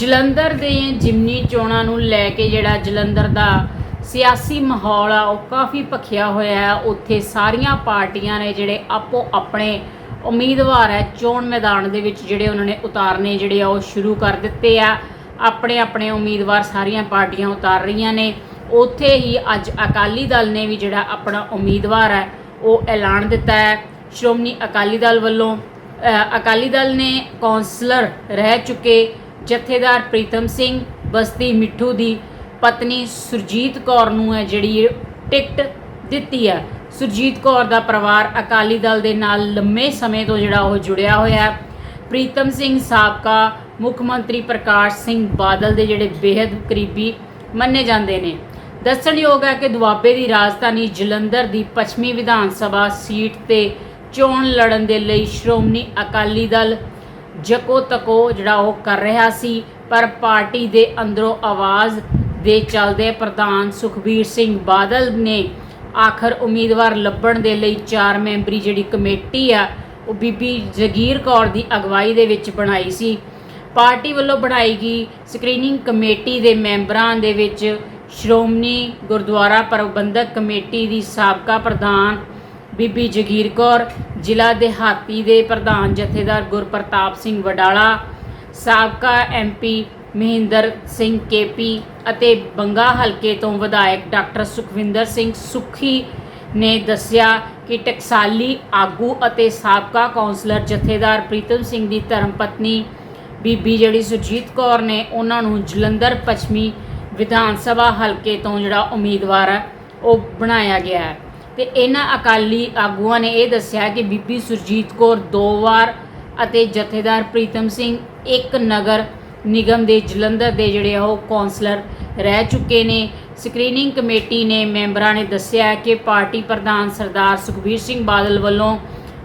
ਜਲੰਧਰ ਦੇ ਜਿਮਨੀ ਚੋਣਾਂ ਨੂੰ ਲੈ ਕੇ ਜਿਹੜਾ ਜਲੰਧਰ ਦਾ ਸਿਆਸੀ ਮਾਹੌਲ ਆ, ਉਹ ਕਾਫੀ ਭਖਿਆ ਹੋਇਆ ਹੈ। ਉੱਥੇ ਸਾਰੀਆਂ ਪਾਰਟੀਆਂ ਨੇ ਜਿਹੜੇ ਆਪੋ ਆਪਣੇ ਉਮੀਦਵਾਰ ਹੈ, ਚੋਣ ਮੈਦਾਨ ਦੇ ਵਿੱਚ ਜਿਹੜੇ ਉਹਨਾਂ ਨੇ ਉਤਾਰਨੇ ਜਿਹੜੇ ਆ, ਉਹ ਸ਼ੁਰੂ ਕਰ ਦਿੱਤੇ ਆ। ਆਪਣੇ ਆਪਣੇ ਉਮੀਦਵਾਰ ਸਾਰੀਆਂ ਪਾਰਟੀਆਂ ਉਤਾਰ ਰਹੀਆਂ ਨੇ। ਉੱਥੇ ਹੀ ਅੱਜ ਅਕਾਲੀ ਦਲ ਨੇ ਵੀ ਜਿਹੜਾ ਆਪਣਾ ਉਮੀਦਵਾਰ ਹੈ, ਉਹ ਐਲਾਨ ਦਿੱਤਾ ਹੈ। ਸ਼੍ਰੋਮਣੀ ਅਕਾਲੀ ਦਲ ਵੱਲੋਂ ਅਕਾਲੀ ਦਲ ਨੇ ਕੌਂਸਲਰ ਰਹਿ ਚੁੱਕੇ। ਜਥੇਦਾਰ ਪ੍ਰੀਤਮ ਸਿੰਘ, ਬਸਤੀ ਮਿੱਠੂ ਦੀ ਪਤਨੀ ਸੁਰਜੀਤ ਕੌਰ ਨੂੰ ਹੈ ਜਿਹੜੀ ਟਿਕਟ ਦਿੱਤੀ ਹੈ। ਸੁਰਜੀਤ ਕੌਰ ਦਾ ਪਰਿਵਾਰ ਅਕਾਲੀ ਦਲ ਦੇ ਨਾਲ ਲੰਮੇ ਸਮੇਂ ਤੋਂ ਜਿਹੜਾ ਉਹ ਜੁੜਿਆ ਹੋਇਆ ਹੈ। ਪ੍ਰੀਤਮ ਸਿੰਘ ਸਾਬਕਾ ਮੁੱਖ ਮੰਤਰੀ ਪ੍ਰਕਾਸ਼ ਸਿੰਘ ਬਾਦਲ ਦੇ ਜਿਹੜੇ ਬੇहद ਕਰੀਬੀ ਮੰਨੇ ਜਾਂਦੇ ਨੇ। ਦੱਸਣਯੋਗ ਹੈ ਕਿ ਦੁਆਬੇ ਦੀ ਰਾਜਧਾਨੀ ਜਲੰਧਰ ਦੀ ਪੱਛਮੀ ਵਿਧਾਨ ਸਭਾ ਸੀਟ ਤੇ ਚੋਣ ਲੜਨ ਦੇ ਲਈ ਸ਼੍ਰੋਮਣੀ ਅਕਾਲੀ ਦਲ ਜਕੋ ਤਕੋ ਜਿਹੜਾ ਉਹ ਕਰ ਰਿਹਾ ਸੀ, ਪਰ ਪਾਰਟੀ ਦੇ ਅੰਦਰੋਂ ਆਵਾਜ਼ ਦੇ ਚੱਲਦੇ ਪ੍ਰਧਾਨ ਸੁਖਬੀਰ ਸਿੰਘ ਬਾਦਲ ਨੇ ਆਖਰ ਉਮੀਦਵਾਰ ਲੱਭਣ ਦੇ ਲਈ ਚਾਰ ਮੈਂਬਰੀ ਜਿਹੜੀ ਕਮੇਟੀ ਆ, ਉਹ ਬੀਬੀ ਜਗੀਰ ਕੌਰ ਦੀ ਅਗਵਾਈ ਦੇ ਵਿੱਚ ਬਣਾਈ ਸੀ। ਪਾਰਟੀ ਵੱਲੋਂ ਬਣਾਈ ਗਈ ਸਕਰੀਨਿੰਗ ਕਮੇਟੀ ਦੇ ਮੈਂਬਰਾਂ ਦੇ ਵਿੱਚ ਸ਼੍ਰੋਮਣੀ ਗੁਰਦੁਆਰਾ ਪ੍ਰਬੰਧਕ ਕਮੇਟੀ ਦੀ ਸਾਬਕਾ ਪ੍ਰਧਾਨ ਬੀਬੀ ਜਗੀਰ ਕੌਰ, ਜ਼ਿਲ੍ਹਾ ਦਿਹਾਤੀ ਦੇ ਪ੍ਰਧਾਨ ਜਥੇਦਾਰ ਗੁਰਪ੍ਰਤਾਪ ਸਿੰਘ ਵਡਾਲਾ, ਸਾਬਕਾ ਐਮਪੀ ਮਹਿੰਦਰ ਸਿੰਘ ਕੇਪੀ ਅਤੇ ਬੰਗਾ ਹਲਕੇ ਤੋਂ ਵਿਧਾਇਕ ਡਾਕਟਰ ਸੁਖਵਿੰਦਰ ਸਿੰਘ ਸੁਖੀ ਨੇ ਦੱਸਿਆ ਕਿ ਟਕਸਾਲੀ ਆਗੂ ਅਤੇ ਸਾਬਕਾ ਕੌਂਸਲਰ ਜਥੇਦਾਰ ਪ੍ਰੀਤਮ ਸਿੰਘ ਦੀ ਧਰਮ ਪਤਨੀ ਬੀਬੀ ਜਿਹੜੀ ਸੁਰਜੀਤ ਕੌਰ ਨੇ ਉਹਨਾਂ ਨੂੰ ਜਲੰਧਰ ਪੱਛਮੀ ਵਿਧਾਨ ਸਭਾ ਹਲਕੇ ਤੋਂ ਜਿਹੜਾ ਉਮੀਦਵਾਰ ਹੈ, ਉਹ ਬਣਾਇਆ ਗਿਆ ਹੈ। ਤੇ ਇਹਨਾਂ ਅਕਾਲੀ ਆਗੂਆਂ ਨੇ ਇਹ ਦੱਸਿਆ ਕਿ ਬੀਬੀ ਸੁਰਜੀਤ ਕੌਰ ਦੋ ਵਾਰ ਅਤੇ ਜਥੇਦਾਰ ਪ੍ਰੀਤਮ ਸਿੰਘ ਇੱਕ ਨਗਰ ਨਿਗਮ ਦੇ ਜਲੰਧਰ ਦੇ ਜਿਹੜੇ ਆ ਉਹ ਕੌਂਸਲਰ ਰਹਿ ਚੁੱਕੇ ਨੇ। ਸਕਰੀਨਿੰਗ ਕਮੇਟੀ ਨੇ ਮੈਂਬਰਾਂ ਨੇ ਦੱਸਿਆ ਕਿ ਪਾਰਟੀ ਪ੍ਰਧਾਨ ਸਰਦਾਰ ਸੁਖਬੀਰ ਸਿੰਘ ਬਾਦਲ ਵੱਲੋਂ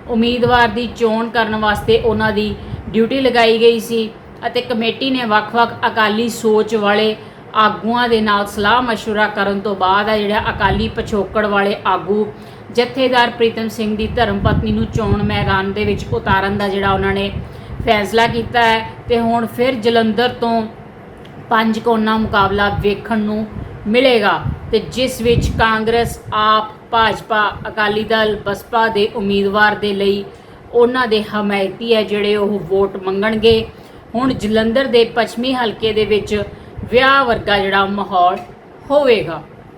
ਉਮੀਦਵਾਰ ਦੀ ਚੋਣ ਕਰਨ ਵਾਸਤੇ ਉਹਨਾਂ ਦੀ ਡਿਊਟੀ ਲਗਾਈ ਗਈ ਸੀ ਅਤੇ ਕਮੇਟੀ ਨੇ ਵੱਖ-ਵੱਖ ਅਕਾਲੀ ਸੋਚ ਵਾਲੇ ਆਗੂਆਂ ਦੇ ਨਾਲ ਸਲਾਹ ਮਸ਼ਵਰਾ ਕਰਨ ਤੋਂ ਬਾਅਦ ਆ ਜਿਹੜਾ ਅਕਾਲੀ ਪਛੋਕੜ ਵਾਲੇ ਆਗੂ ਜਥੇਦਾਰ ਪ੍ਰੀਤਮ ਸਿੰਘ ਦੀ ਧਰਮ ਪਤਨੀ ਨੂੰ ਚੋਣ ਮੈਦਾਨ ਦੇ ਵਿੱਚ ਉਤਾਰਨ ਦਾ ਜਿਹੜਾ ਉਹਨਾਂ ਨੇ ਫੈਸਲਾ ਕੀਤਾ ਹੈ ਤੇ ਹੁਣ ਫਿਰ ਜਲੰਧਰ ਤੋਂ ਪੰਜ ਕੋਨਾ ਮੁਕਾਬਲਾ ਵੇਖਣ ਨੂੰ ਮਿਲੇਗਾ ਤੇ ਜਿਸ ਵਿੱਚ ਕਾਂਗਰਸ, ਆਪ, ਭਾਜਪਾ, ਅਕਾਲੀ ਦਲ, ਬਸਪਾ ਦੇ ਉਮੀਦਵਾਰ ਦੇ ਲਈ ਉਹਨਾਂ ਦੇ ਹਮਾਇਤੀ ਹੈ ਜਿਹੜੇ ਉਹ ਵੋਟ ਮੰਗਣਗੇ। ਹੁਣ ਜਲੰਧਰ ਦੇ ਪੱਛਮੀ ਹਲਕੇ ਦੇ ਵਿੱਚ ਵਿਆਹ ਵਰਗਾ ਜਿਹੜਾ ਮਾਹੌਲ ਹੋਵੇਗਾ।